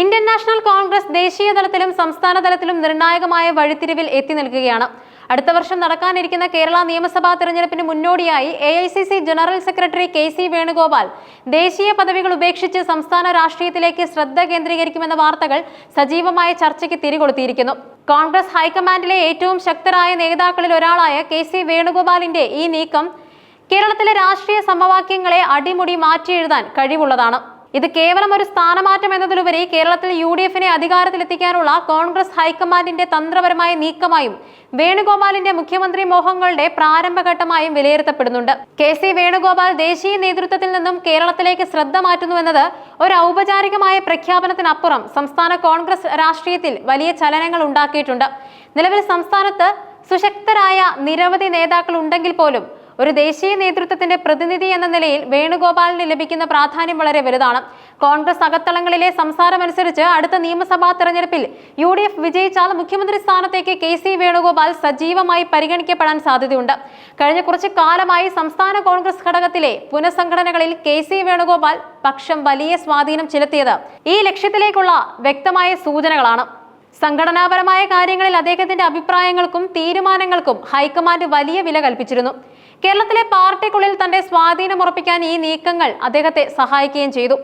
Indian national Congress ദേശീയ തലത്തിലും സംസ്ഥാന തലത്തിലും നിർണായകമായ വഴിത്തിരിവിൽ എത്തി നിൽക്കുകയാണ്. അടുത്ത വർഷം നടക്കാനിരിക്കുന്ന കേരള നിയമസഭാ തെരഞ്ഞെടുപ്പിന് മുന്നോടിയായി A general secretary K C Venugopal ദേശീയ പദവികൾ ഉപേക്ഷിച്ച് സംസ്ഥാന രാഷ്ട്രീയത്തിലേക്ക് ശ്രദ്ധ കേന്ദ്രീകരിക്കുമെന്ന വാർത്തകൾ സജീവമായ ചർച്ചയ്ക്ക് തിരികൊളുത്തിയിരിക്കുന്നു. കോൺഗ്രസ് ഹൈക്കമാൻഡിലെ ഏറ്റവും ശക്തരായ നേതാക്കളിൽ ഒരാളായ കെ സി വേണുഗോപാലിന്റെ ഈ നീക്കം കേരളത്തിലെ രാഷ്ട്രീയ സമവാക്യങ്ങളെ അടിമുടി മാറ്റിയെഴുതാൻ കഴിവുള്ളതാണ്. ഇത് കേവലം ഒരു സ്ഥാനമാറ്റം എന്നതിലുപരി കേരളത്തിൽ യു ഡി എഫിനെ അധികാരത്തിലെത്തിക്കാനുള്ള കോൺഗ്രസ് ഹൈക്കമാൻഡിന്റെ തന്ത്രപരമായ നീക്കമായും വേണുഗോപാലിന്റെ മുഖ്യമന്ത്രി മോഹങ്ങളുടെ പ്രാരംഭഘട്ടമായും വിലയിരുത്തപ്പെടുന്നുണ്ട്. കെ സി വേണുഗോപാൽ ദേശീയ നേതൃത്വത്തിൽ നിന്നും കേരളത്തിലേക്ക് ശ്രദ്ധ മാറ്റുന്നുവെന്നത് ഒരു ഔപചാരികമായ പ്രഖ്യാപനത്തിനപ്പുറം സംസ്ഥാന കോൺഗ്രസ് രാഷ്ട്രീയത്തിൽ വലിയ ചലനങ്ങൾ ഉണ്ടാക്കിയിട്ടുണ്ട്. നിലവിൽ സംസ്ഥാനത്ത് സുശക്തരായ നിരവധി നേതാക്കൾ ഉണ്ടെങ്കിൽ പോലും ഒരു ദേശീയ നേതൃത്വത്തിന്റെ പ്രതിനിധി എന്ന നിലയിൽ വേണുഗോപാലിന് ലഭിക്കുന്ന പ്രാധാന്യം വളരെ വലുതാണ്. കോൺഗ്രസ് അകത്തളങ്ങളിലെ സംസാരമനുസരിച്ച് അടുത്ത നിയമസഭാ തെരഞ്ഞെടുപ്പിൽ യു ഡി എഫ് വിജയിച്ചാൽ മുഖ്യമന്ത്രി സ്ഥാനത്തേക്ക് കെ സി വേണുഗോപാൽ സജീവമായി പരിഗണിക്കപ്പെടാൻ സാധ്യതയുണ്ട്. കഴിഞ്ഞ കുറച്ച് കാലമായി സംസ്ഥാന കോൺഗ്രസ് ഘടകത്തിലെ പുനഃസംഘടനകളിൽ കെ സി വേണുഗോപാൽ പക്ഷം വലിയ സ്വാധീനം ചെലുത്തിയത് ഈ ലക്ഷ്യത്തിലേക്കുള്ള വ്യക്തമായ സൂചനകളാണ്. സംഘടനാപരമായ കാര്യങ്ങളിൽ അദ്ദേഹത്തിന്റെ അഭിപ്രായങ്ങൾക്കും തീരുമാനങ്ങൾക്കും ഹൈക്കമാൻഡ് വലിയ വില കൽപ്പിച്ചിരുന്നു. കേരളത്തിലെ പാർട്ടിക്കുള്ളിൽ തന്റെ സ്വാധീനം ഉറപ്പിക്കാൻ ഈ നീക്കങ്ങൾ അദ്ദേഹത്തെ സഹായിക്കുകയും ചെയ്തു.